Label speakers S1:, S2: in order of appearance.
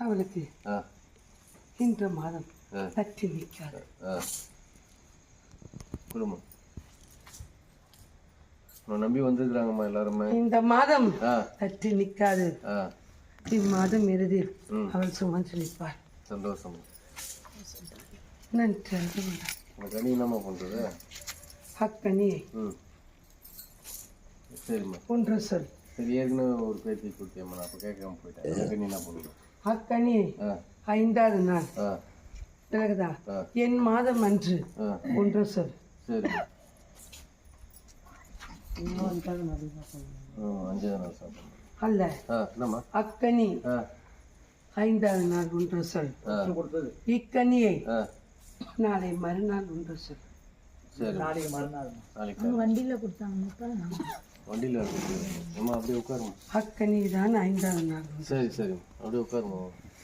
S1: அவளுக்கு இன்ற மாதம். தட்டி நிற்காது.
S2: குடும்பம். நம்பி வந்திருக்கிறாங்கம்மா எல்லாருமே.
S1: இந்த மாதம் தட்டி நிற்காது. இம்மாதம் இறுதியில். அவள் சுமந்து நிற்பாள்.
S2: சந்தோஷம்.
S1: நன்றாக
S2: உனக்கு அணி என்னம்மா பண்ணுறது
S1: அக்கனியை
S2: ம். சரிம்மா.
S1: ஒன்று சொல்.
S2: சரி ஏற்கனவே ஒரு பேத்தி கொடுத்தியம்மா நான் அப்போ கேட்காம போயிட்டேன். நீ என்ன பண்ணுவேன்
S1: அக்கனியை
S2: ஆ.
S1: ஐந்தாவது நாள்.
S2: ஆ.
S1: என் மாதம் அன்று. ஒன்று சொல்.
S2: சரி. நாள்
S1: அல்ல. அக்கனி
S2: ஆ.
S1: ஐந்தாவது நாள் ஒன்று சொல். இக்கனியை நாளை மறுநாள் ஒன்று சொல்.
S2: சரி. நாளைக்கு நாளைக்கு
S3: வண்டியில் கொடுத்தாங்கப்பா
S2: வண்டியில் இருக்கு அம்மா அப்படியே உட்காருமா
S1: அக்கனி தான் ஐந்தாவது நாள்.
S2: சரி சரி. அப்படியே உட்காருமா